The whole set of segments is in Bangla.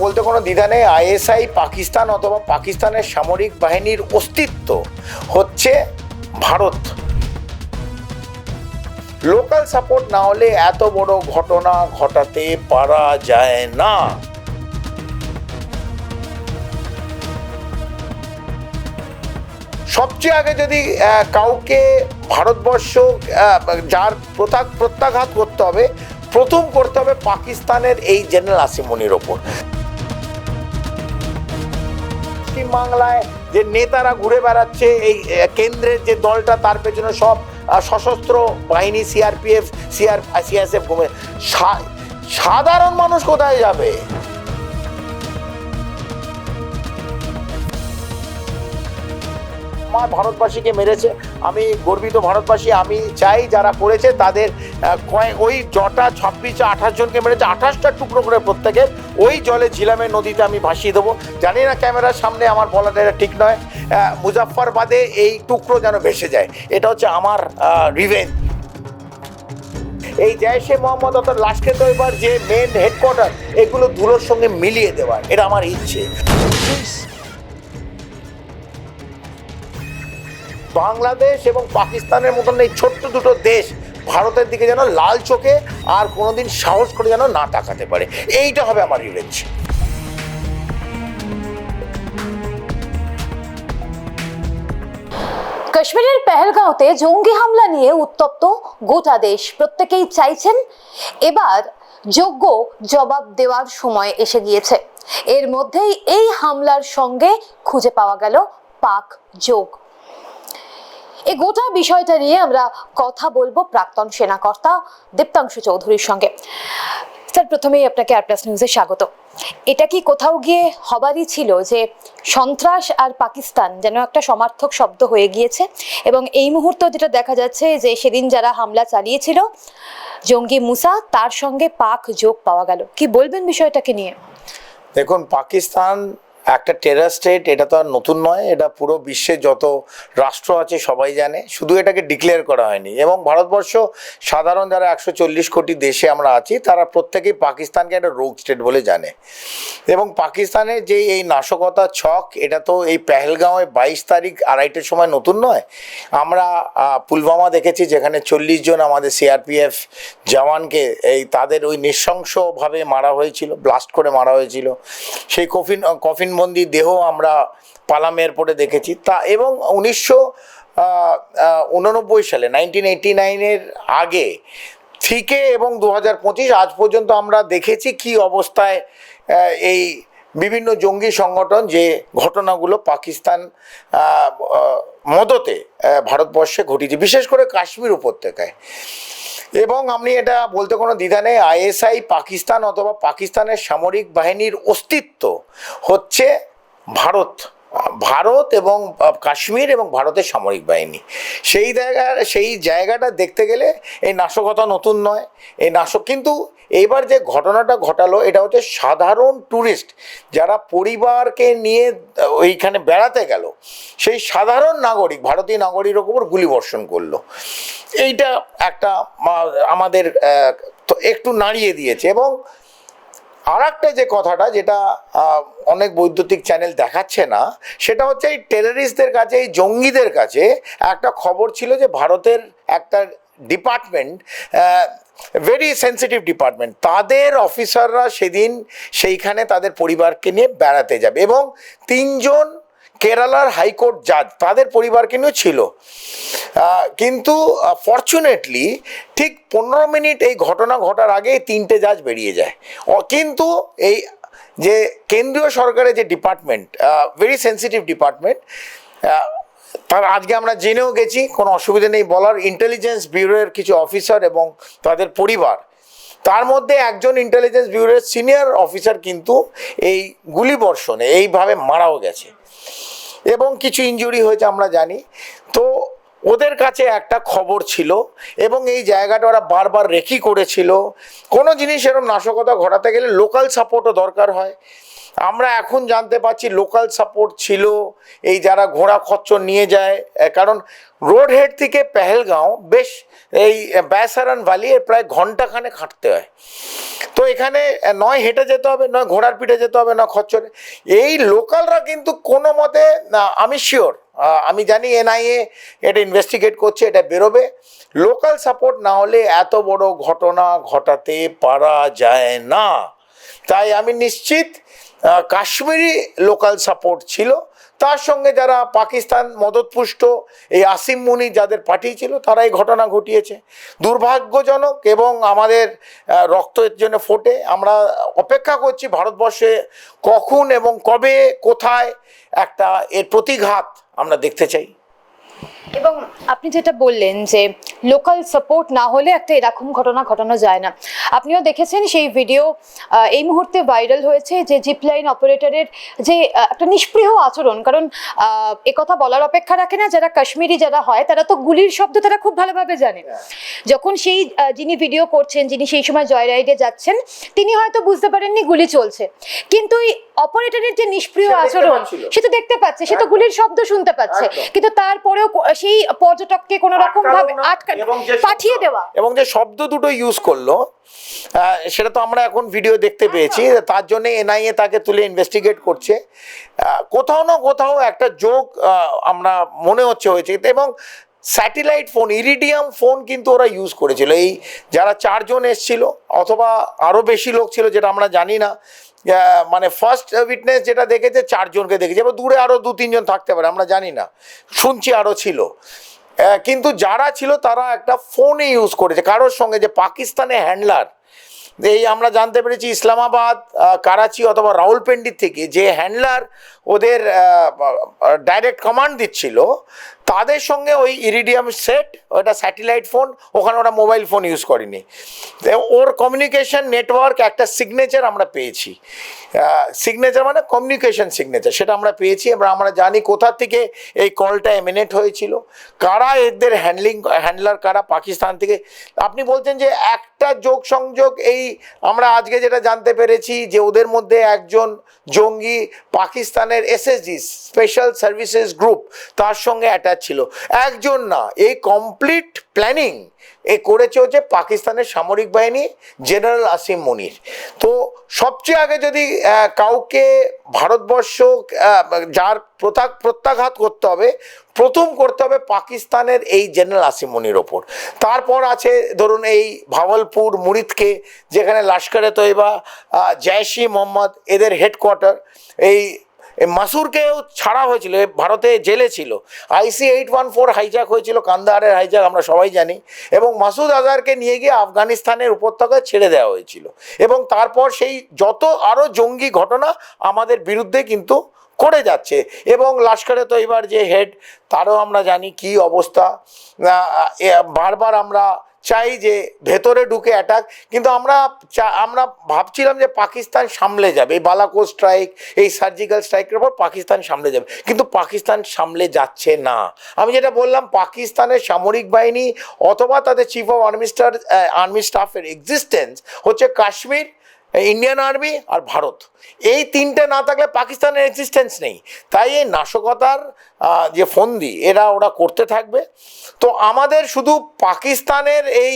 বলতে কোনো দ্বিধা নেই, আইএসআই পাকিস্তান অথবা পাকিস্তানের সামরিক বাহিনীর অস্তিত্ব হচ্ছে ভারত। লোকাল সাপোর্ট না হলে এত বড় ঘটনা ঘটাতে পারা যায় না। সবচেয়ে আগে যদি কাউকে ভারতবর্ষ যার প্রত্যা- প্রত্যাঘাত করতে হবে, প্রথম করতে হবে পাকিস্তানের এই জেনারেল আসিমনির ওপর। পশ্চিমবাংলায় যে নেতারা ঘুরে বেড়াচ্ছে, এই কেন্দ্রের যে দলটা, তার পেছনে সব সশস্ত্র বাহিনী সিআরপিএফ সিআর সিএসএফ সাধারণ মানুষ কোথায় যাবে? আমার ভারতবাসীকে মেরেছে। আমি গর্বিত ভারতবাসী। আমি চাই যারা করেছে তাদের ওই জটা ছাব্বিশ আঠাশ জনকে মেরেছে। আঠাশটা টুকরো করে প্রত্যেকে ওই জলে ঝিলামে নদীতে আমি ভাসিয়ে দেবো। জানি না ক্যামেরার সামনে আমার বলাটা এটা ঠিক নয়। মুজাফফরবাদে এই টুকরো যেন ভেসে যায়। এটা হচ্ছে আমার রিভেঞ্জ এই জয়শে মোহাম্মদ অর্থাৎ লাস্টকে তো এবার যে মেন হেডকোয়ার্টার এগুলো ধুলোর সঙ্গে মিলিয়ে দেওয়ার এটা আমার ইচ্ছে। বাংলাদেশ এবং পাকিস্তানের মতন এই ছোট্ট দুটো দেশ ভারতের দিকে যেন লাল চোখে আর কোনোদিন সাহস করে যেন না তাকাতে পারে। এইটা হবে আমার রিভেঞ্জ কাশ্মীরের পেহেলগাঁওতে জঙ্গি হামলা নিয়ে উত্তপ্ত গোটা দেশ। প্রত্যেকেই চাইছেন এবার যোগ্য জবাব দেওয়ার সময় এসে গিয়েছে। এর মধ্যেই এই হামলার সঙ্গে খুঁজে পাওয়া গেল পাক যোগ। এই গোটা বিষয়টা নিয়ে আমরা কথা বলব প্রাক্তন সেনাকর্তা দীপ্তাংশু চৌধুরীর সঙ্গে। স্যার, প্রথমেই আপনাকে আর প্লাস নিউজে স্বাগত। এটা কি কোথাও গিয়ে হবারই ছিল যে সন্ত্রাস আর পাকিস্তান যেন একটা সমার্থক শব্দ হয়ে গিয়েছে? এবং এই মুহূর্তে যেটা দেখা যাচ্ছে যে সেদিন যারা হামলা চালিয়েছিল, জঙ্গি মুসা, তার সঙ্গে পাক যোগ পাওয়া গেল। কি বলবেন বিষয়টাকে নিয়ে? দেখুন, পাকিস্তান একটা টেরার স্টেট এটা তো আর নতুন নয়, এটা পুরো বিশ্বে যত রাষ্ট্র আছে সবাই জানে। শুধু এটাকে ডিক্লেয়ার করা হয়নি। এবং ভারতবর্ষ সাধারণ যারা একশো চল্লিশ কোটি দেশে আমরা আছি, তারা প্রত্যেকেই পাকিস্তানকে একটা রোগ স্টেট বলে জানে। এবং পাকিস্তানের যে এই নাশকতা ছক, এটা তো এই পেহেলগাঁওয়ে বাইশ তারিখ আড়াইটের সময় নতুন নয়। আমরা পুলওয়ামা দেখেছি যেখানে চল্লিশ জন আমাদের সিআরপিএফ জওয়ানকে এই তাদের ওই নৃশংসভাবে মারা হয়েছিল ব্লাস্ট করে মারা হয়েছিল। সেই কফিন কফিন কফিনবন্দি দেহ আমরা পালাম এয়ারপোর্টে দেখেছি। তা এবং উনিশশো উননব্বই সালে নাইনটিন এইটি নাইনের আগে থেকে এবং দু হাজার পঁচিশ আজ পর্যন্ত আমরা দেখেছি কি অবস্থায় এই বিভিন্ন জঙ্গি সংগঠন যে ঘটনাগুলো পাকিস্তান মদতে ভারতবর্ষে ঘটিয়েছে, বিশেষ করে কাশ্মীর উপত্যকায়। এবং আমি এটা বলতে কোনো দ্বিধা নেই, আইএসআই পাকিস্তান অথবা পাকিস্তানের সামরিক বাহিনীর অস্তিত্ব হচ্ছে ভারত ভারত এবং কাশ্মীর এবং ভারতের সামরিক বাহিনী। সেই জায়গা সেই জায়গাটা দেখতে গেলে এই নাশকতা নতুন নয়, এই নাশক, কিন্তু এইবার যে ঘটনাটা ঘটালো, এটা হচ্ছে সাধারণ ট্যুরিস্ট যারা পরিবারকে নিয়ে ওইখানে বেড়াতে গেল, সেই সাধারণ নাগরিক, ভারতীয় নাগরিকের উপর গুলি বর্ষণ করল। এইটা একটা আমাদের একটু নাড়িয়ে দিয়েছে এবং আর যে কথাটা যেটা অনেক বৈদ্যুতিক চ্যানেল দেখাচ্ছে না, সেটা হচ্ছে এই টেররিস্টদের কাছে, এই জঙ্গিদের কাছে একটা খবর ছিল যে ভারতের একটা ডিপার্টমেন্ট ভেরি সেন্সিটিভ ডিপার্টমেন্ট তাদের অফিসাররা সেদিন সেইখানে তাদের পরিবারকে নিয়ে বেড়াতে যাবে এবং তিনজন কেরালার হাইকোর্ট জাজ তাদের পরিবারকে নিয়েও ছিল। কিন্তু ফর্চুনেটলি ঠিক পনেরো মিনিট এই ঘটনা ঘটার আগে তিনটে জাজ বেরিয়ে যায়। কিন্তু এই যে কেন্দ্রীয় সরকারের যে ডিপার্টমেন্ট ভেরি সেন্সিটিভ ডিপার্টমেন্ট তার আজকে আমরা জেনেও গেছি, কোনো অসুবিধা নেই, বলার ইন্টেলিজেন্স ব্যুরোর কিছু অফিসার এবং তাদের পরিবার। তার মধ্যে একজন ইন্টেলিজেন্স ব্যুরোর সিনিয়র অফিসার কিন্তু এই গুলিবর্ষণে এইভাবে মারাও গেছে। এবং কিছু ইনজুরি হয়েছে আমরা জানি। তো ওদের কাছে একটা খবর ছিল এবং এই জায়গাটা ওরা বারবার রেকি করেছিল। কোনো জিনিস এরকম নাশকতা ঘটাতে গেলে লোকাল সাপোর্টও দরকার হয়। আমরা এখন জানতে পারছি লোকাল সাপোর্ট ছিল, এই যারা ঘোড়া খচ্চর নিয়ে যায় কারণ রোড হেড থেকে পেহেলগাঁও বেশ এই ব্যাসারান ভ্যালি প্রায় ঘন্টাখানে খাটতে হয়। তো এখানে নয় হেঁটে যেতে হবে, নয় ঘোড়ার পিঠে যেতে হবে না খচ্চরে। এই লোকালরা কিন্তু কোনো মতে আমি শিওর আমি জানি এনআইএ এটা ইনভেস্টিগেট করছে, এটা বেরোবে। লোকাল সাপোর্ট না হলে এত বড় ঘটনা ঘটাতে পারা যায় না। তাই আমি নিশ্চিত কাশ্মীরি লোকাল সাপোর্ট ছিল। তার সঙ্গে যারা পাকিস্তান মদতপুষ্ট, এই আসিম মুনি যাদের পাঠিয়েছিল তারা এই ঘটনা ঘটিয়েছে। দুর্ভাগ্যজনক এবং আমাদের রক্তের জন্য ফোটে। আমরা অপেক্ষা করছি ভারতবর্ষে কখন এবং কবে, কোথায় একটা এর প্রতিঘাত আমরা দেখতে চাই। এবং আপনি যেটা বললেন যে লোকাল সাপোর্ট না হলে একটা এরকম ঘটনা ঘটানো যায় না। আপনিও দেখেছেন সেই ভিডিও এই মুহূর্তে ভাইরাল হয়েছে যে জিপলাইন অপারেটরের যে একটা নিষ্প্রিয় আচরণ। কারণ একথা বলার অপেক্ষা রাখে না যারা কাশ্মীরি যারা হয় তারা তো গুলির শব্দ তারা খুব ভালোভাবে জানে। যখন সেই যিনি ভিডিও করছেন যিনি সেই সময় জয় রাইডে যাচ্ছেন তিনি হয়তো বুঝতে পারেননি গুলি চলছে। কিন্তু এই অপারেটরের যে নিষ্প্রিয় আচরণ সে তো দেখতে পাচ্ছে সে তো গুলির শব্দ শুনতে পাচ্ছে। কিন্তু তারপরেও সেই পর্যটককে কোনো রকম ভাবে আটকা পাঠিয়ে শব্দ- দেওয়া। এবং যে শব্দ দুটো ইউজ করল সেটা তো আমরা এখন ভিডিও দেখতে পেয়েছি। তার জন্য এনআইএ তাকে তুলে ইনভেস্টিগেট করছে। কোথাও না কোথাও একটা যোগ আমরা মনে হচ্ছে হয়েছে। এবং স্যাটেলাইট ফোন ইরিডিয়াম ফোন কিন্তু ওরা ইউজ করেছিল। এই যারা চারজন এসছিল অথবা আরও বেশি লোক ছিল যেটা আমরা জানি না মানে ফার্স্ট উইটনেস যেটা দেখেছে, চারজনকে দেখেছে। এবার দূরে আরও দু, তিনজন থাকতে পারে, আমরা জানি না। শুনছি আরও ছিল। কিন্তু যারা ছিল, তারা একটা ফোনে ইউজ করেছে। কারোর সঙ্গে যে পাকিস্তানে হ্যান্ডলার এই আমরা জানতে পেরেছি ইসলামাবাদ কারাচি অথবা রাহুলপিন্ডির থেকে, যে হ্যান্ডলার ওদের ডাইরেক্ট কমান্ড দিচ্ছিল। তাদের সঙ্গে ওই ইরিডিয়াম সেট ওটা স্যাটেলাইট ফোন ওখানে ওরা মোবাইল ফোন ইউজ করেনি। ওর কমিউনিকেশন নেটওয়ার্ক একটা সিগনেচার আমরা পেয়েছি। সিগনেচার মানে কমিউনিকেশন সিগনেচার সেটা আমরা পেয়েছি। এবার আমরা জানি কোথা থেকে এই কলটা এমিনেট হয়েছিল। কারা এদের হ্যান্ডলিং হ্যান্ডলার কারা, পাকিস্তান থেকে? আপনি বলছেন যে একটা যোগ সংযোগ, এই আমরা আজকে যেটা জানতে পেরেছি যে ওদের মধ্যে একজন জঙ্গি পাকিস্তানের এসএসজি স্পেশাল সার্ভিসেস গ্রুপ তার সঙ্গে অ্যাটাচ ছিল। একজন না, এই কমপ্লিট প্ল্যানিং এ করেছে হচ্ছে পাকিস্তানের সামরিক বাহিনী জেনারেল আসিম মনির তো সবচেয়ে আগে যদি কাউকে ভারতবর্ষ যার প্রত্যাঘাত করতে হবে, প্রথম করতে হবে পাকিস্তানের এই জেনারেল আসিম মনির ওপর। তারপর আছে ধরুন এই ভাওয়ালপুর, মুরিদকে, যেখানে লস্করে তৈবা জয়শি মোহাম্মদ, এদের হেডকোয়ার্টার এই মাসুরকেও ছাড়া হয়েছিল ভারতে জেলে ছিল। IC eight one four hijack হয়েছিল, কান্দাহারের হাইজ্যাক আমরা সবাই জানি। এবং মাসুদ আজহারকে নিয়ে গিয়ে আফগানিস্তানের উপত্যকায় ছেড়ে দেওয়া হয়েছিল। এবং তারপর সেই যত আরও জঙ্গি ঘটনা আমাদের বিরুদ্ধে কিন্তু করে যাচ্ছে। এবং লস্করে তো এবার যে হেড তারও আমরা জানি কি অবস্থা। বারবার আমরা চাই যে ভেতরে ঢুকে অ্যাটাক কিন্তু আমরা আমরা ভাবছিলাম যে পাকিস্তান সামলে যাবে। এই বালাকো স্ট্রাইক এই সার্জিক্যাল স্ট্রাইকের পর পাকিস্তান সামলে যাবে। কিন্তু পাকিস্তান সামলে যাচ্ছে না। আমি যেটা বললাম, পাকিস্তানের সামরিক বাহিনী অথবা তাদের chief of army star army স্টাফের এক্সিস্টেন্স হচ্ছে কাশ্মীর ইন্ডিয়ান আর্মি আর ভারত। এই তিনটে না থাকলে পাকিস্তানের এক্সিস্টেন্স নেই। তাই এই নাশকতার যে ফন্দি, এরা ওরা করতে থাকবে। তো আমাদের শুধু পাকিস্তানের এই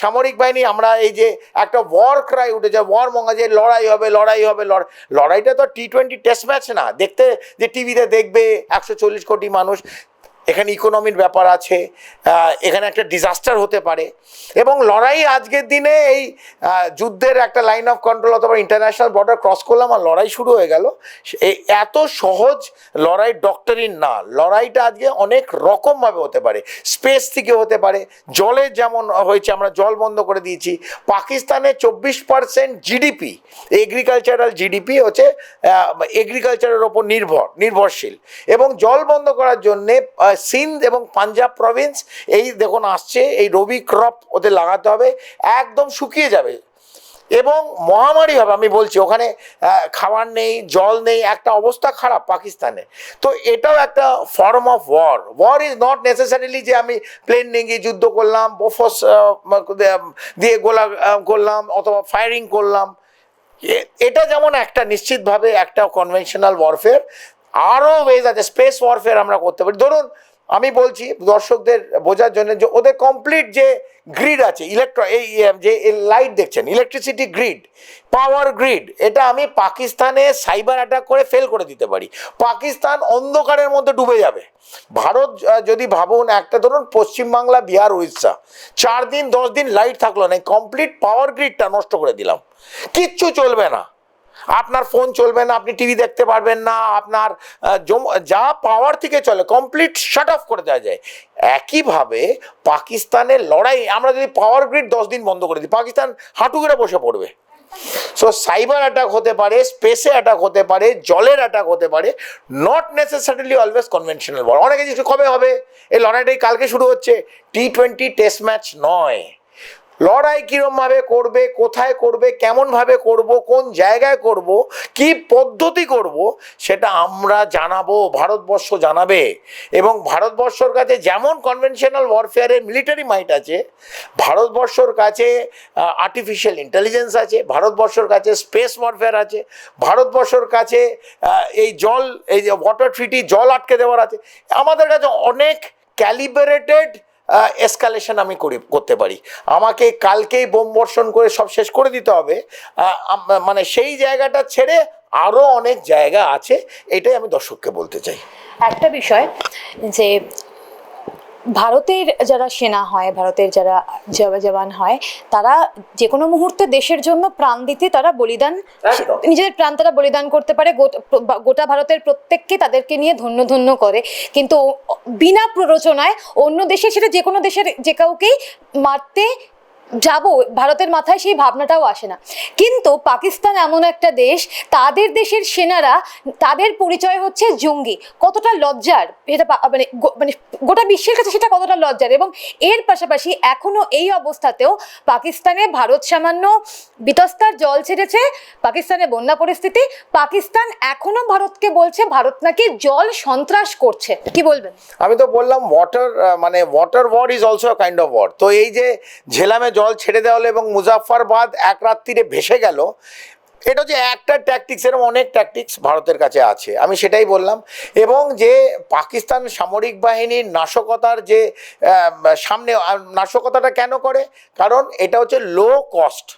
সামরিক বাহিনী, আমরা এই যে একটা ওয়ার ক্রাই উঠেছে ওয়ার মঙ্গা যে লড়াই হবে লড়াই হবে লড়াই লড়াইটা তো টি টোয়েন্টি টেস্ট ম্যাচ না। দেখতে, যে টিভিতে দেখবে, একশো চল্লিশ কোটি মানুষ। এখানে ইকোনমির ব্যাপার আছে এখানে একটা ডিজাস্টার হতে পারে। এবং লড়াই আজকের দিনে এই যুদ্ধের একটা লাইন অফ কন্ট্রোল অথবা ইন্টারন্যাশনাল বর্ডার ক্রস করলাম আর লড়াই শুরু হয়ে গেল। এত সহজ লড়াই ডক্টরিন না। লড়াইটা আজকে অনেক রকমভাবে হতে পারে। স্পেস থেকে হতে পারে। জলের যেমন হয়েছে, আমরা জল বন্ধ করে দিয়েছি। পাকিস্তানের চব্বিশ পার্সেন্ট জিডিপি এগ্রিকালচারাল জিডিপি হচ্ছে এগ্রিকালচারের ওপর নির্ভর, নির্ভরশীল। এবং জল বন্ধ করার জন্যে সিন্ধ এবং পাঞ্জাব প্রভিন্স এই দেখুন আসছে, এই রবি ক্রপ ওদের লাগাতে হবে, একদম শুকিয়ে যাবে। এবং মহামারী হবে, আমি বলছি, ওখানে খাবার নেই, জল নেই, একটা অবস্থা খারাপ পাকিস্তানে। তো এটাও একটা form of war war is not necessarily যে আমি প্লেন নিয়ে গিয়ে যুদ্ধ করলাম বোফস দিয়ে গোলা করলাম, অথবা ফায়ারিং করলাম। এটা যেমন একটা নিশ্চিতভাবে একটা কনভেনশনাল ওয়ারফেয়ার আরও ওয়েজ আছে স্পেস ওয়ারফেয়ার আমরা করতে পারি। ধরুন আমি বলছি দর্শকদের বোঝার জন্য যে ওদের কমপ্লিট যে গ্রিড আছে ইলেকট্র এই যে লাইট দেখছেন ইলেকট্রিসিটি গ্রিড পাওয়ার গ্রিড এটা আমি পাকিস্তানে সাইবার অ্যাটাক করে ফেল করে দিতে পারি। পাকিস্তান অন্ধকারের মধ্যে ডুবে যাবে। ভারত যদি ভাবুন একটা, ধরুন পশ্চিমবাংলা, বিহার, উড়িষ্যা, চার দিন, দশ দিন লাইট থাকল না কমপ্লিট পাওয়ার গ্রিডটা নষ্ট করে দিলাম। কিচ্ছু চলবে না। আপনার ফোন চলবে না, আপনি টিভি দেখতে পারবেন না, আপনার যা পাওয়ার থেকে চলে কমপ্লিট শাট অফ করে দেওয়া যায়। একইভাবে পাকিস্তানের লড়াই, আমরা যদি পাওয়ার গ্রিড দশ দিন বন্ধ করে দিই, পাকিস্তান হাঁটু করে বসে পড়বে। সো সাইবার অ্যাটাক হতে পারে স্পেসে অ্যাটাক হতে পারে, জলের অ্যাটাক হতে পারে নট নেসেসারিলি অলওয়েজ কনভেনশনাল বল অনেকে জিনিস কবে হবে? এই লড়াইটাই কালকে শুরু হচ্ছে। টি টোয়েন্টি টেস্ট ম্যাচ নয়। লড়াই কীরমভাবে করবে, কোথায় করবে, কেমনভাবে করব, কোন জায়গায় করব, কি পদ্ধতি করব, সেটা আমরা জানাব, ভারতবর্ষ জানাবে। এবং ভারতবর্ষর কাছে যেমন কনভেনশনাল ওয়ারফেয়ারের মিলিটারি মাইট আছে, ভারতবর্ষর কাছে আর্টিফিশিয়াল ইন্টেলিজেন্স আছে, ভারতবর্ষর কাছে স্পেস ওয়ারফেয়ার আছে, ভারতবর্ষর কাছে এই জল, এই যে ওয়াটার ট্রিটি জল আটকে দেওয়ার আছে। আমাদের কাছে অনেক ক্যালিবারেটেড এসকালেশন আমি করি, করতে পারি। আমাকে কালকেই বোম বর্ষণ করে সব শেষ করে দিতে হবে। মানে সেই জায়গাটা ছেড়ে আরও অনেক জায়গা আছে, এটাই আমি দর্শককে বলতে চাই। একটা বিষয় যে ভারতের যারা সেনা হয় ভারতের যারা জওয়ান হয় তারা যে কোনো মুহূর্তে দেশের জন্য প্রাণ দিতে তারা বলিদান। নিজেদের প্রাণ তারা বলিদান করতে পারে গোটা- গোটা ভারতের প্রত্যেককে তাদেরকে নিয়ে ধন্য ধন্য করে কিন্তু বিনা প্ররোচনায় অন্য দেশে সেটা যে কোনো দেশের যে কাউকেই মারতে যাব, ভারতের মাথায় সেই ভাবনাটাও আসে না। কিন্তু পাকিস্তান এমন একটা দেশ, তাদের দেশের সেনারা, তাদের পরিচয় হচ্ছে জঙ্গি। কতটা লজ্জার, এটা মানে মানে গোটা বিশ্বের কাছে সেটা কতটা লজ্জার এবং এর পাশাপাশি এখনও এই অবস্থাতেও পাকিস্তানে ভারত সামান্য বিতস্তার জল ছেড়েছে, পাকিস্তানে বন্যা পরিস্থিতি, পাকিস্তান এখনও ভারতকে বলছে ভারত নাকি জল সন্ত্রাস করছে। কি বলবেন? আমি তো বললাম ওয়াটার মানে water war is also kind of war তো এই যে ঝেলামে জল ছেড়ে দেওয়া হলো এবং মুজাফফরবাদ এক রাত্রিরে ভেসে গেল। এটা হচ্ছে একটা ট্যাকটিক্স এরকম অনেক ট্যাকটিক্স ভারতের কাছে আছে। আমি সেটাই বললাম। এবং যে পাকিস্তান সামরিক বাহিনীর নাশকতার যে সামনে নাশকতাটা কেন করে? কারণ এটা হচ্ছে লো কস্ট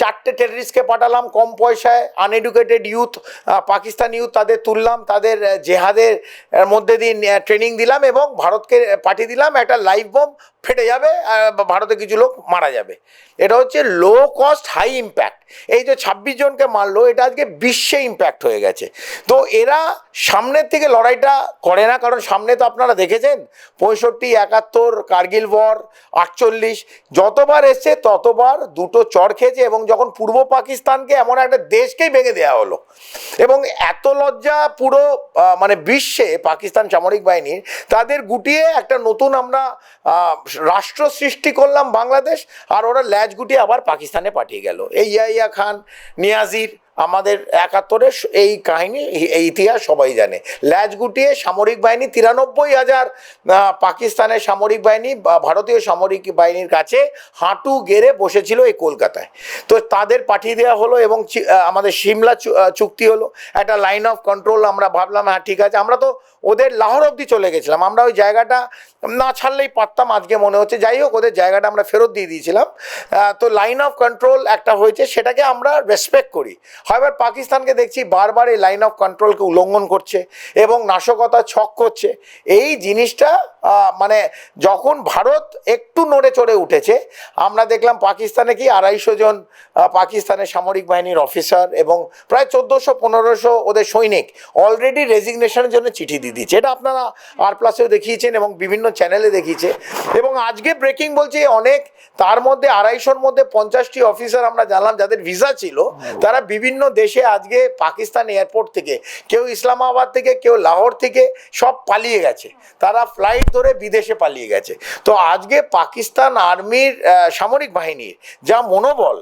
চারটে টেররিস্টকে পাঠালাম কম পয়সায় আনএডুকেটেড ইউথ পাকিস্তান ইউথ তাদের তুললাম, তাদের জেহাদের মধ্যে দিয়ে ট্রেনিং দিলাম এবং ভারতকে পাঠিয়ে দিলাম একটা লাইভ বোম ফেটে যাবে ভারতে কিছু লোক মারা যাবে। এটা হচ্ছে লো কস্ট হাই ইম্প্যাক্ট এই যে ছাব্বিশ জনকে মারলো, এটা আজকে বিশ্বে ইম্প্যাক্ট হয়ে গেছে। তো এরা সামনের থেকে লড়াইটা করে না, কারণ সামনে তো আপনারা দেখেছেন, পঁয়ষট্টি, একাত্তর, কার্গিল ওয়ার, আটচল্লিশ, যতবার এসছে ততবার দুটো চড় খেয়েছে, এবং যখন পূর্ব পাকিস্তানকে এমন একটা দেশকেই ভেঙে দেওয়া হলো, এবং এত লজ্জা পুরো মানে বিশ্বে, পাকিস্তান সামরিক বাহিনীর, তাদের গুটিয়ে একটা নতুন আমরা রাষ্ট্র সৃষ্টি করলাম বাংলাদেশ আর ওরা ল্যাজ গুটিয়ে আবার পাকিস্তানে পাঠিয়ে গেল। এই ইয়াইয়া খান, নিয়াজির আমাদের একাত্তরের এই কাহিনী, এই- ইতিহাস সবাই জানে। ল্যাজ গুটিয়ে সামরিক বাহিনী, তিরানব্বই হাজার পাকিস্তানের সামরিক বাহিনী ভারতীয় সামরিক বাহিনীর কাছে হাঁটু গেড়ে বসেছিল এই কলকাতায়। তো তাদের পাঠিয়ে দেওয়া হলো এবং আমাদের সিমলা চুক্তি হলো। একটা লাইন অফ কন্ট্রোল আমরা ভাবলাম হ্যাঁ ঠিক আছে, আমরা তো ওদের লাহোর অবধি চলে গেছিলাম। আমরা ওই জায়গাটা না ছাড়লেই পারতাম, আজকে মনে হচ্ছে। যাই হোক, ওদের জায়গাটা আমরা ফেরত দিয়ে দিয়েছিলাম। তো লাইন অফ কন্ট্রোল একটা হয়েছে, সেটাকে আমরা রেসপেক্ট করি। হয় এবার পাকিস্তানকে দেখছি বারবার এই লাইন অফ কন্ট্রোলকে উল্লঙ্ঘন করছে এবং নাশকতা ছক করছে। এই জিনিসটা মানে যখন ভারত একটু নড়ে চড়ে উঠেছে, আমরা দেখলাম পাকিস্তানে কি আড়াইশো জন পাকিস্তানের সামরিক বাহিনীর অফিসার এবং প্রায় চোদ্দোশো পনেরোশো ওদের সৈনিক অলরেডি রেজিগনেশনের জন্য চিঠি দিয়ে দিচ্ছে এটা আপনারা আর প্লাসেও দেখিয়েছেন এবং বিভিন্ন চ্যানেলে দেখিয়েছে। এবং আজকে ব্রেকিং বলছে অনেক, তার মধ্যে আড়াইশোর মধ্যে পঞ্চাশটি অফিসার আমরা জানলাম, যাদের ভিসা ছিল, তারা বিভিন্ন দেশে আজকে পাকিস্তান এয়ারপোর্ট থেকে, কেউ ইসলামাবাদ থেকে, কেউ লাহোর থেকে সব পালিয়ে গেছে। তারা ফ্লাইট ধরে বিদেশে পালিয়ে গেছে। তো আজকে পাকিস্তান আর্মির সামরিক বাহিনীর যা মনোবল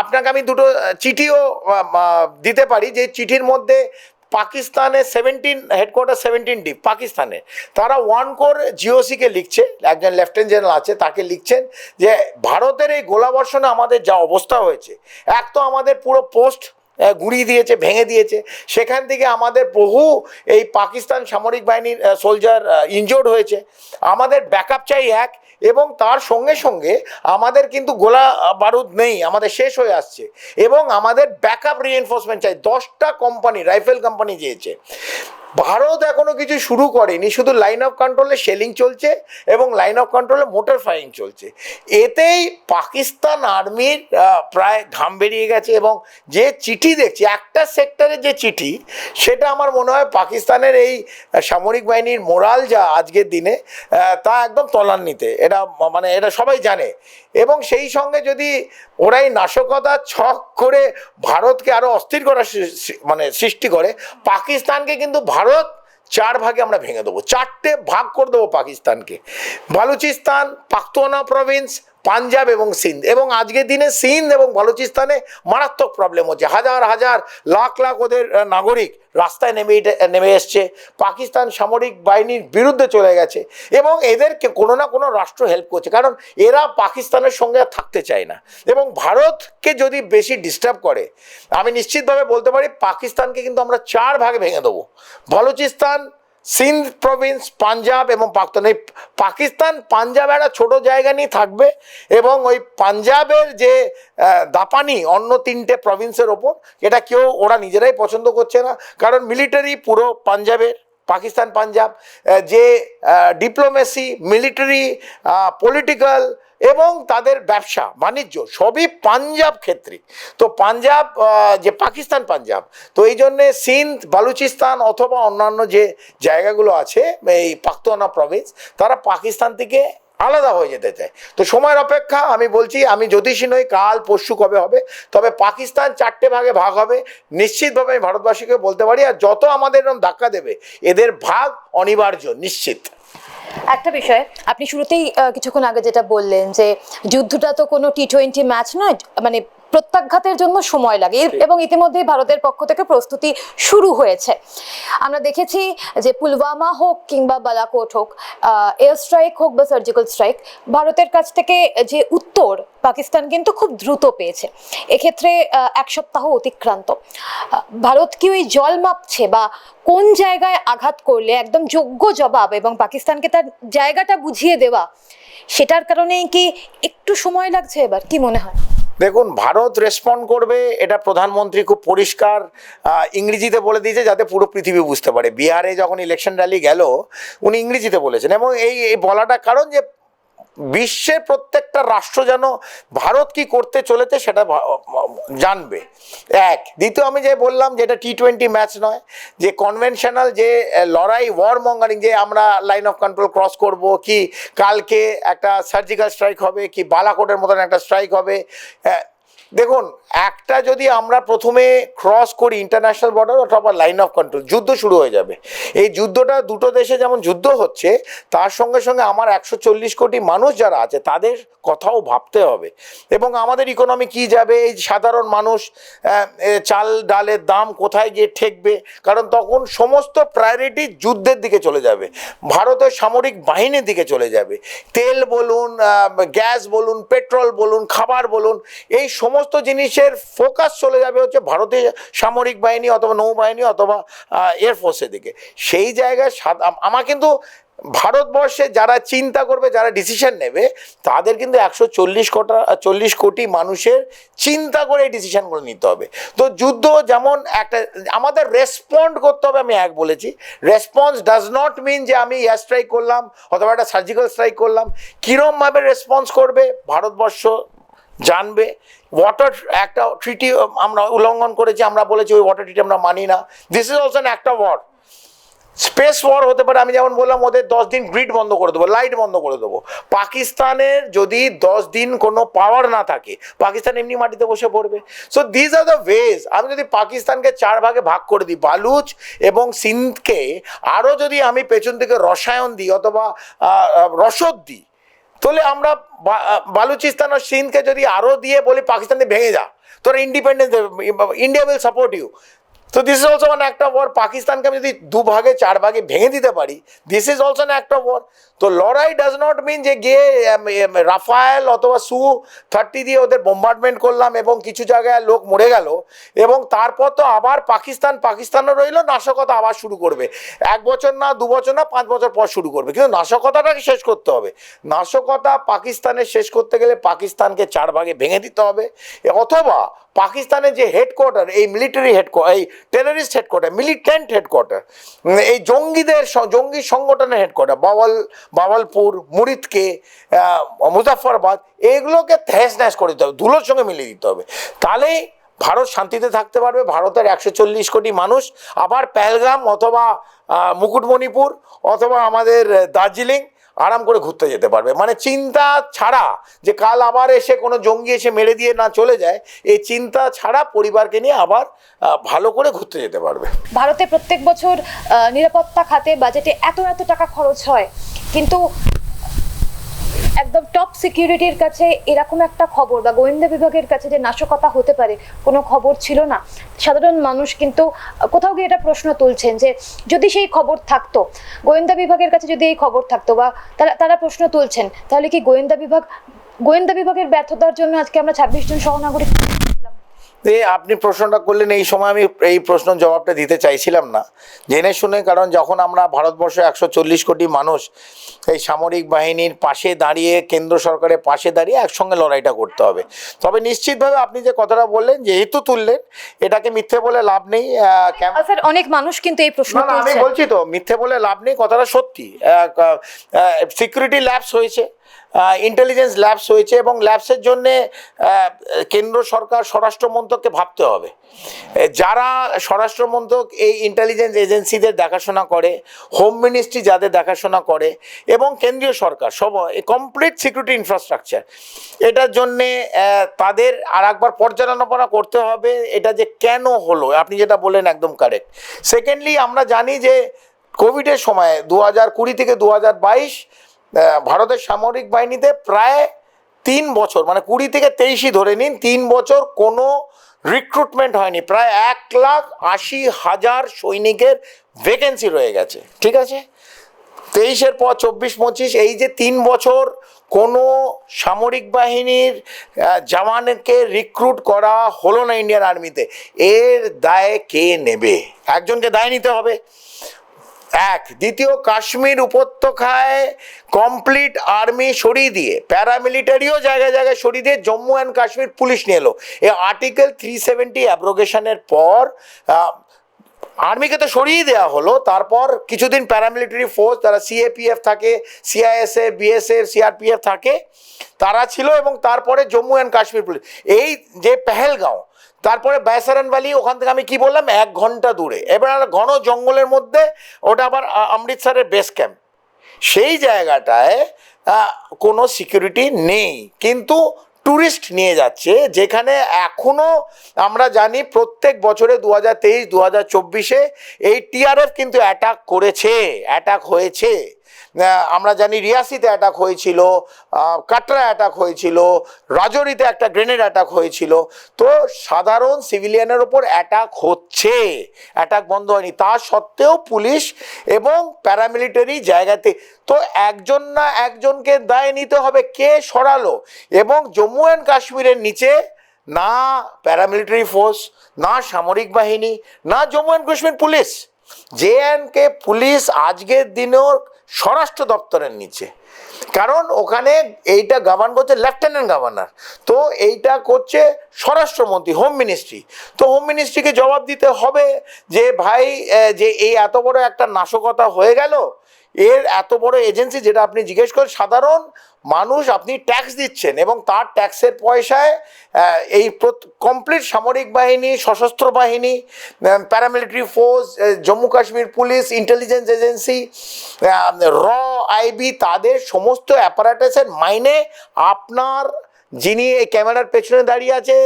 আপনাকে আমি দুটো চিঠিও দিতে পারি যে চিঠির মধ্যে পাকিস্তানে সেভেন্টিন হেডকোয়ার্টার সেভেন্টিন ডি পাকিস্তানে। তারা ওয়ান কোর জিওসিকে লিখছে, একজন লেফটেন্যান্ট জেনারেল আছে, তাকে লিখছেন যে, ভারতের এই গোলাবর্ষণে আমাদের যা অবস্থা হয়েছে, এক তো আমাদের পুরো পোস্ট গুঁড়িয়ে দিয়েছে, ভেঙে দিয়েছে। সেখান থেকে আমাদের বহু এই পাকিস্তান সামরিক বাহিনীর সোলজার ইনজোর্ড হয়েছে। আমাদের ব্যাকআপ চাই এক এবং তার সঙ্গে সঙ্গে আমাদের কিন্তু গোলা বারুদ নেই, আমাদের শেষ হয়ে আসছে। এবং আমাদের ব্যাকআপ রিএনফোর্সমেন্ট চাই। দশটা কোম্পানি রাইফেল কোম্পানি চেয়েছে ভারত এখনও কিছু শুরু করেনি, শুধু লাইন অফ কন্ট্রোলে শেলিং চলছে এবং লাইন অফ কন্ট্রোলে মোটর ফায়ারিং চলছে। এতেই পাকিস্তান আর্মির প্রায় ঘাম বেরিয়ে গেছে এবং যে চিঠি দেখছি, একটা সেক্টরে যে চিঠি, সেটা আমার মনে হয় পাকিস্তানের এই সামরিক বাহিনীর মোরাল যা আজকের দিনে তা একদম তলান্নিতে। এটা মানে এটা সবাই জানে। এবং সেই সঙ্গে যদি ওরাই নাশকতা ছক করে ভারতকে আরও অস্থির করার মানে সৃষ্টি করে, পাকিস্তানকে কিন্তু ভারত চার ভাগে আমরা ভেঙে দেবো। চারটে ভাগ করে দেবো পাকিস্তানকে। বালুচিস্তান পাখতোয়ানা প্রভিন্স পাঞ্জাব এবং সিন্ধ। এবং আজকের দিনে সিন্ধ এবং বালুচিস্তানে মারাত্মক প্রবলেম হচ্ছে। হাজার হাজার, লাখ লাখ ওদের নাগরিক রাস্তায় নেমে নেমে এসছে। পাকিস্তান সামরিক বাহিনীর বিরুদ্ধে চলে গেছে এবং এদেরকে কোনো না কোনো রাষ্ট্র হেল্প করছে। কারণ এরা পাকিস্তানের সঙ্গে থাকতে চায় না। এবং ভারতকে যদি বেশি ডিস্টার্ব করে, আমি নিশ্চিতভাবে বলতে পারি, পাকিস্তানকে কিন্তু আমরা চার ভাগে ভেঙে দেবো। বালুচিস্তান সিন্ধ প্রভিন্স পাঞ্জাব এবং এই পাকিস্তান পাঞ্জাব একটা ছোট জায়গা নিয়ে থাকবে এবং ওই পাঞ্জাবের যে দাপানি অন্য তিনটে প্রভিন্সের ওপর, এটা কেউ ওরা নিজেরাই পছন্দ করছে না। কারণ মিলিটারি পুরো পাঞ্জাবের পাকিস্তান পাঞ্জাব যে ডিপ্লোমেসি মিলিটারি পলিটিক্যাল এবং তাদের ব্যবসা, বাণিজ্য, সবই পাঞ্জাব ক্ষেত্রিক তো পাঞ্জাব যে পাকিস্তান পাঞ্জাব, তো এই জন্যে সিন্ধ, বালুচিস্তান অথবা অন্যান্য যে জায়গাগুলো আছে, এই পাখতোয়ানা প্রভিন্স তারা পাকিস্তান থেকে আলাদা হয়ে যেতে চায়। তো সময়ের অপেক্ষা, আমি বলছি, আমি জ্যোতিষী নই, কাল পরশু কবে হবে, তবে পাকিস্তান চারটে ভাগে ভাগ হবে। নিশ্চিতভাবে আমি ভারতবাসীকে বলতে পারি, আর যত আমাদের এরকম ধাক্কা দেবে, এদের ভাগ অনিবার্য, নিশ্চিত। একটা বিষয়, আপনি শুরুতেই কিছুক্ষণ আগে যেটা বললেন যে, যুদ্ধটা তো কোনো টি টোয়েন্টি ম্যাচ নয় মানে প্রত্যাঘাতের জন্য সময় লাগে। এবং ইতিমধ্যে ভারতের পক্ষ থেকে প্রস্তুতি শুরু হয়েছে। আমরা দেখেছি যে পুলওয়ামা হোক কিংবা বালাকোট হোক এয়ার স্ট্রাইক হোক বা সার্জিক্যাল স্ট্রাইক ভারতের কাছ থেকে যে উত্তর পাকিস্তান কিন্তু খুব দ্রুত পেয়েছে। এক্ষেত্রে এক সপ্তাহ অতিক্রান্ত। ভারত কি ওই জল মাপছে বা কোন জায়গায় আঘাত করলে একদম যোগ্য জবাব এবং পাকিস্তানকে তার জায়গাটা বুঝিয়ে দেওয়া সেটার কারণেই কি একটু সময় লাগছে এবার? কি মনে হয়? দেখুন, ভারত রেসপন্ড করবে, এটা প্রধানমন্ত্রী খুব পরিষ্কার ইংরেজিতে বলে দিয়েছে যাতে পুরো পৃথিবী বুঝতে পারে। বিহারে যখন ইলেকশন র্যালি গেল, উনি ইংরেজিতে বলেছেন এবং এই বলাটা কারণ যে বিশ্বের প্রত্যেকটা রাষ্ট্র যেন ভারত কি করতে চলেছে সেটা জানবে। এক। দ্বিতীয়, আমি যে বললাম যে এটা টি টোয়েন্টি ম্যাচ নয়, যে কনভেনশনাল যে লড়াই ওয়ার মঙ্গারিং যে আমরা লাইন অফ কন্ট্রোল ক্রস করব, কি কালকে একটা সার্জিক্যাল স্ট্রাইক হবে, কি বালাকোটের মতন একটা স্ট্রাইক হবে দেখুন, একটা যদি আমরা প্রথমে ক্রস করি ইন্টারন্যাশনাল বর্ডার অথবা লাইন অফ কন্ট্রোল যুদ্ধ শুরু হয়ে যাবে। এই যুদ্ধটা দুটো দেশে যেমন যুদ্ধ হচ্ছে, তার সঙ্গে সঙ্গে আমার একশো চল্লিশ কোটি মানুষ যারা আছে, তাদের কথাও ভাবতে হবে। এবং আমাদের ইকোনমি কি যাবে? এই সাধারণ মানুষ চাল ডালের দাম কোথায় গিয়ে ঠেকবে? কারণ তখন সমস্ত প্রায়োরিটি যুদ্ধের দিকে চলে যাবে। ভারতের সামরিক বাহিনীর দিকে চলে যাবে। তেল বলুন গ্যাস বলুন পেট্রোল বলুন, খাবার বলুন, এই সমস্ত জিনিসের ফোকাস চলে যাবে হচ্ছে ভারতীয় সামরিক বাহিনী অথবা নৌবাহিনী অথবা এয়ারফোর্সের দিকে সেই জায়গায় আমার কিন্তু ভারতবর্ষে যারা চিন্তা করবে, যারা ডিসিশন নেবে, তাদের কিন্তু একশো চল্লিশ কোটা, চল্লিশ কোটি মানুষের চিন্তা করে এই ডিসিশনগুলো নিতে হবে। তো যুদ্ধ যেমন একটা, আমাদের রেসপন্ড করতে হবে, আমি এক বলেছি। রেসপন্স ডাজ নট মিন যে আমি এয়ার স্ট্রাইক করলাম, অথবা একটা সার্জিক্যাল স্ট্রাইক করলাম। কীরমভাবে রেসপন্স করবে ভারতবর্ষ জানবে। ওয়াটার একটা ট্রিটি আমরা উল্লঙ্ঘন করেছি, আমরা বলেছি ওই ওয়াটার ট্রিটি আমরা মানি না। দিস ইজ অলসো একটা ওয়ার স্পেস ওয়ার হতে পারে, আমি যেমন বললাম, ওদের দশ দিন গ্রিড বন্ধ করে দেবো লাইট বন্ধ করে দেবো। পাকিস্তানের যদি দশ দিন কোনো পাওয়ার না থাকে, পাকিস্তান এমনি মাটিতে বসে পড়বে। So this are the ways আমি যদি পাকিস্তানকে চার ভাগে ভাগ করে দিই, বালুচ এবং সিন্ধকে, আরও যদি আমি পেছন থেকে রসায়ন দিই, অথবা রসদ দিই, তাহলে আমরা বালুচিস্তান আর সিন্ধকে যদি আরও দিয়ে বলি পাকিস্তানে ভেঙে যা। তোরা independence India will support you তো this is also an act of war পাকিস্তানকে আমি যদি দু ভাগে, চার ভাগে ভেঙে দিতে পারি this is also an act of war তো লড়াই ডাজ নট মিন যে গিয়ে রাফায়েল অথবা সু থার্টি দিয়ে ওদের বোম্বার্ডমেন্ট করলাম এবং কিছু জায়গায় লোক মরে গেল এবং তারপর তো আবার পাকিস্তান, পাকিস্তানও রইল, নাশকতা আবার শুরু করবে। এক বছর না, দু বছর না, পাঁচ বছর পর শুরু করবে। কিন্তু নাশকতাটাকে শেষ করতে হবে। নাশকতা পাকিস্তানের শেষ করতে গেলে পাকিস্তানকে চার ভাগে ভেঙে দিতে হবে। অথবা পাকিস্তানের যে হেডকোয়ার্টার এই মিলিটারি হেডকোয়ার্টার এই টেররিস্ট হেডকোয়ার্টার মিলিটেন্ট হেডকোয়ার্টার এই জঙ্গিদের জঙ্গি সংগঠনের হেডকোয়ার্টার বাওয়াল বাওয়ালপুর মুরিদকে আহ, মুজাফফরাবাদ এইগুলোকে তহস নহস করে দিতে হবে ধুলোর সঙ্গে মিলিয়ে দিতে হবে। তাহলেই ভারত শান্তিতে থাকতে পারবে ভারতের একশো চল্লিশ কোটি মানুষ আবার পেহেলগাম অথবা মুকুটমণিপুর অথবা আমাদের দার্জিলিং আরাম করে ঘুরতে যেতে পারবে। মানে চিন্তা ছাড়া যে কাল আবার এসে কোনো জঙ্গি এসে মেরে দিয়ে না চলে যায়, এই চিন্তা ছাড়া পরিবারকে নিয়ে আবার ভালো করে ঘুরতে যেতে পারবে। ভারতে প্রত্যেক বছর নিরাপত্তা খাতে বাজেটে এত এত টাকা খরচ হয়। কিন্তু একদম টপ সিকিউরিটির কাছে এরকম একটা খবর বা গোয়েন্দা বিভাগের কাছে যে নাশকতা হতে পারে, কোনো খবর ছিল না। সাধারণ মানুষ কিন্তু, কোথাও গিয়ে এটা প্রশ্ন তুলছেন যে, যদি সেই খবর থাকতো, গোয়েন্দা বিভাগের কাছে যদি এই খবর থাকতো বা তারা তারা প্রশ্ন তুলছেন, তাহলে কি গোয়েন্দা বিভাগ, গোয়েন্দা বিভাগের ব্যর্থতার জন্য আজকে আমরা ছাব্বিশ জন সহনাগরিক এ আপনি প্রশ্নটা করলেন এই সময় আমি এই প্রশ্ন জবাবটা দিতে চাইছিলাম না। জেনে শুনে কারণ যখন আমরা ভারতবর্ষে একশো চল্লিশ কোটি মানুষ এই সামরিক বাহিনীর পাশে দাঁড়িয়ে কেন্দ্র সরকারের পাশে দাঁড়িয়ে একসঙ্গে লড়াইটা করতে হবে। তবে নিশ্চিতভাবে আপনি যে কথাটা বললেন যেহেতু তুললেন এটাকে মিথ্যে বলে লাভ নেই স্যার অনেক মানুষ কিন্তু এই প্রশ্ন আমি বলছি তো মিথ্যে বলে লাভ নেই কথাটা সত্যি। সিকিউরিটি ল্যাবস হয়েছে। ইন্টেলিজেন্স ল্যাবস হয়েছে এবং ল্যাবসের জন্যে কেন্দ্র সরকার, স্বরাষ্ট্র মন্ত্রককে ভাবতে হবে। যারা স্বরাষ্ট্র মন্ত্রক এই ইন্টেলিজেন্স এজেন্সিদের দেখাশোনা করে হোম মিনিস্ট্রি যাদের দেখাশোনা করে এবং কেন্দ্রীয় সরকার, সব কমপ্লিট সিকিউরিটি ইনফ্রাস্ট্রাকচার এটার জন্যে তাদের আর একবার পর্যালোচনা করতে হবে, এটা যে কেন হলো, আপনি যেটা বললেন একদম কারেক্ট সেকেন্ডলি আমরা জানি যে কোভিডের সময় দু হাজার কুড়ি থেকে দু হাজার বাইশ ভারতের সামরিক বাহিনীতে প্রায় তিন বছর মানে কুড়ি থেকে তেইশই ধরে নিন, তিন বছর কোনো রিক্রুটমেন্ট হয়নি। প্রায় এক লাখ আশি হাজার সৈনিকের ভ্যাকেন্সি রয়ে গেছে। ঠিক আছে? তেইশের পর, চব্বিশ, পঁচিশ, এই যে তিন বছর কোনো সামরিক বাহিনীর জওয়ানকে রিক্রুট করা হলো না ইন্ডিয়ান আর্মিতে এর দায় কে নেবে? একজনকে দায় নিতে হবে। এক, দ্বিতীয়, কাশ্মীর উপত্যকায় কমপ্লিট আর্মি সরিয়ে দিয়ে প্যারামিলিটারিও জায়গায় জায়গায় সরিয়ে দিয়ে জম্মু অ্যান্ড কাশ্মীর পুলিশ নিয়ে এলো। এই আর্টিকেল থ্রি সেভেন্টি অ্যাব্রোগেশনের পর আর্মিকে তো সরিয়ে দেওয়া হলো, তারপর কিছুদিন প্যারামিলিটারি ফোর্স তারা সিএপিএফ থাকে সিআইএসএফ বিএসএফ সিআরপিএফ থাকে, তারা ছিল এবং তারপরে জম্মু অ্যান্ড কাশ্মীর পুলিশ। এই যে পেহেলগাঁও তারপরে ব্যাসারান ভ্যালি, ওখান থেকে আমি কি বললাম? এক ঘণ্টা দূরে। এবার ঘন জঙ্গলের মধ্যে ওটা আবার অমৃতসরের বেস ক্যাম্প সেই জায়গাটায় কোনো সিকিউরিটি নেই। কিন্তু ট্যুরিস্ট নিয়ে যাচ্ছে, যেখানে এখনও আমরা জানি প্রত্যেক বছরে দু হাজার তেইশ দু হাজার চব্বিশে এই টিআরএফ কিন্তু অ্যাটাক করেছে অ্যাটাক হয়েছে। আমরা জানি রিয়াসিতে অ্যাটাক হয়েছিল কাটরা অ্যাটাক হয়েছিল, রাজরিতে একটা গ্রেনেড অ্যাটাক হয়েছিল। তো সাধারণ সিভিলিয়ানের ওপর অ্যাটাক হচ্ছে অ্যাটাক বন্ধ হয়নি। তা সত্ত্বেও পুলিশ এবং প্যারামিলিটারি জায়গাতে, তো একজন না একজনকে দায় নিতে হবে, কে সরালো? এবং জম্মু অ্যান্ড কাশ্মীরের নিচে না প্যারামিলিটারি ফোর্স না সামরিক বাহিনী, না Jammu and Kashmir police. J K police আজকের দিনেও স্বরাষ্ট্র দপ্তরের নিচে। কারণ ওখানে এইটা গভর্ন করছে লেফটেন্যান্ট গভর্নর তো এইটা করছে স্বরাষ্ট্রমন্ত্রী হোম মিনিস্ট্রি তো হোম মিনিস্ট্রিকে জবাব দিতে হবে যে, ভাই যে এই এত বড় একটা নাশকতা হয়ে গেল এর এত বড় এজেন্সি যেটা আপনি জিজ্ঞেস করেন, সাধারণ মানুষ আপনি ট্যাক্স দিচ্ছেন এবং তার ট্যাক্সের পয়সায় এই কমপ্লিট সামরিক বাহিনী, সশস্ত্র বাহিনী paramilitary force Jammu Kashmir police intelligence agency র আইবি তাদের সমস্ত অ্যাপারেটাসের মাইনে আপনার যিনি এই ক্যামেরার পেছনে দাঁড়িয়ে আছে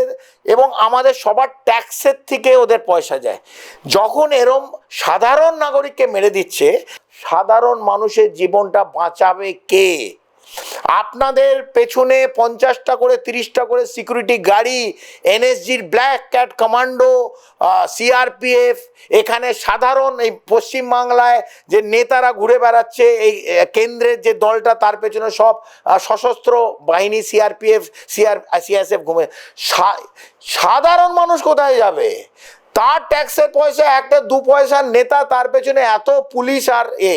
এবং আমাদের সবার ট্যাক্সের থেকে ওদের পয়সা যায়। যখন এরম সাধারণ নাগরিককে মেরে দিচ্ছে, সাধারণ মানুষের জীবনটা বাঁচাবে কে? আপনাদের পেছনে পঞ্চাশটা করে তিরিশটা করে সিকিউরিটি গাড়ি, এনএসজির ব্ল্যাক ক্যাট কমান্ডো সিআরপিএফ এখানে সাধারণ এই পশ্চিমবাংলায় যে নেতারা ঘুরে বেড়াচ্ছে, এই কেন্দ্রের যে দলটা তার পেছনে সব সশস্ত্র বাহিনী সিআরপিএফ সিআর সিএসএফ ঘুমে সাধারণ মানুষ কোথায় যাবে? তার ট্যাক্সের পয়সা, একটা দু পয়সার নেতা তার পেছনে এত পুলিশ আর এ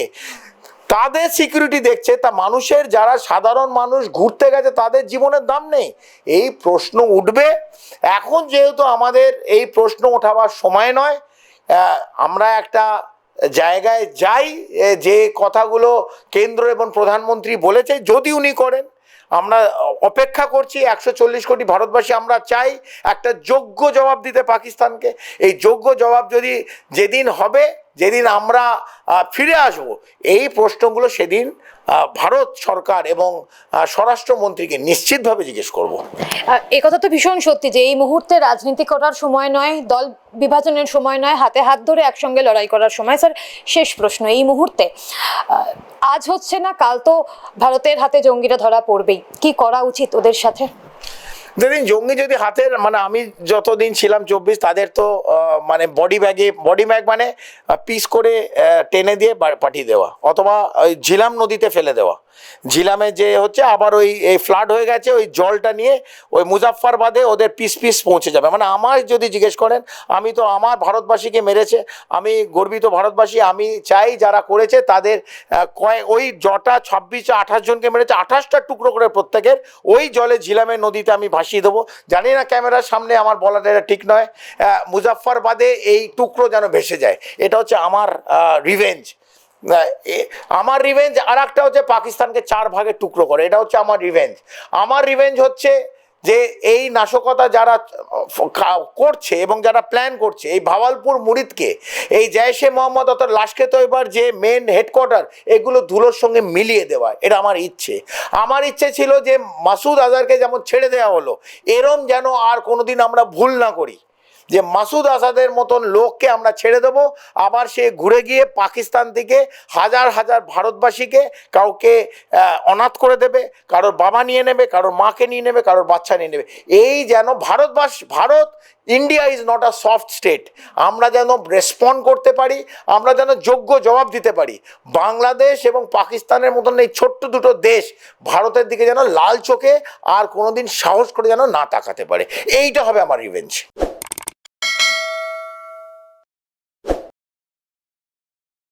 তাদের সিকিউরিটি দেখছে, তা মানুষের যারা সাধারণ মানুষ ঘুরতে গেছে, তাদের জীবনের দাম নেই। এই প্রশ্ন উঠবে। এখন যেহেতু আমাদের এই প্রশ্ন ওঠাবার সময় নয় আমরা একটা জায়গায় যাই যে কথাগুলো কেন্দ্র এবং প্রধানমন্ত্রী বলেছে, যদি উনি করেন, আমরা অপেক্ষা করছি, একশো চল্লিশ কোটি ভারতবাসী আমরা চাই একটা যোগ্য জবাব দিতে পাকিস্তানকে। এই যোগ্য জবাব যদি যেদিন হবে যেদিন আমরা ফিরে আসব, এই প্রশ্নগুলো সেদিন ভারত সরকার এবং স্বরাষ্ট্রমন্ত্রীকে নিশ্চিতভাবে জিজ্ঞেস করব। কথা তো ভীষণ সত্যি যে এই মুহূর্তে রাজনীতি করার সময় নয়, দল বিভাজনের সময় নয়, হাতে হাত ধরে একসঙ্গে লড়াই করার সময়। স্যার, শেষ প্রশ্ন, এই মুহূর্তে আজ হচ্ছে না, কাল তো ভারতের হাতে জঙ্গিরা ধরা পড়বেই। কি করা উচিত ওদের সাথে? যেদিন জঙ্গি যদি হাতের মানে আমি যতদিন ছিলাম চব্বিশ, তাদের তো মানে বডি ব্যাগে বডি ব্যাগ মানে পিস করে টেনে দিয়ে পাঠিয়ে দেওয়া। অথবা ওই ঝিলাম নদীতে ফেলে দেওয়া। ঝিলামে যে হচ্ছে আবার ওই, এই ফ্লাড হয়ে গেছে, ওই জলটা নিয়ে ওই মুজাফফরবাদে ওদের পিস পিস পৌঁছে যাবে। মানে আমার যদি জিজ্ঞেস করেন, আমি তো আমার ভারতবাসীকে মেরেছে, আমি গর্বিত ভারতবাসী, আমি চাই যারা করেছে তাদের কয়েক ওই জটা ছাব্বিশ, আঠাশ জনকে মেরেছে, আঠাশটা টুকরো করে প্রত্যেকের, ওই জলে ঝিলামের নদীতে আমি ভাসিয়ে দেবো। জানি না ক্যামেরার সামনে আমার বলাটা এটা ঠিক নয়। মুজাফফরবাদে এই টুকরো যেন ভেসে যায়, এটা হচ্ছে আমার রিভেঞ্জ আমার রিভেঞ্জ আর একটা হচ্ছে পাকিস্তানকে চার ভাগে টুকরো করে। এটা হচ্ছে আমার রিভেঞ্জ আমার রিভেঞ্জ হচ্ছে যে এই নাশকতা যারা করছে এবং যারা প্ল্যান করছে, এই ভাওয়ালপুর মুরিদকে, এই জয়শে মোহাম্মদ অর্থাৎ লাশকে তো এবার যে মেন হেডকোয়ার্টার এগুলো ধুলোর সঙ্গে মিলিয়ে দেওয়া, এটা আমার ইচ্ছে। আমার ইচ্ছে ছিল যে মাসুদ আজারকে যেমন ছেড়ে দেওয়া হলো, এরম যেন আর কোনোদিন আমরা ভুল না করি। যে মাসুদ আসাদের মতন লোককে আমরা ছেড়ে দেবো, আবার সে ঘুরে গিয়ে পাকিস্তান থেকে হাজার হাজার ভারতবাসীকে কাউকে অনাথ করে দেবে, কারোর বাবা নিয়ে নেবে, কারোর মাকে নিয়ে নেবে, কারোর বাচ্চা নিয়ে নেবে। এই যেন ভারতবাস, Bharat, India is not a soft state. আমরা যেন রেসপন্ড করতে পারি, আমরা যেন যোগ্য জবাব দিতে পারি। বাংলাদেশ এবং পাকিস্তানের মতন এই ছোট্ট দুটো দেশ ভারতের দিকে যেন লাল চোখে আর কোনোদিন সাহস করে যেন না তাকাতে পারে। এইটা হবে আমার রিভেঞ্জ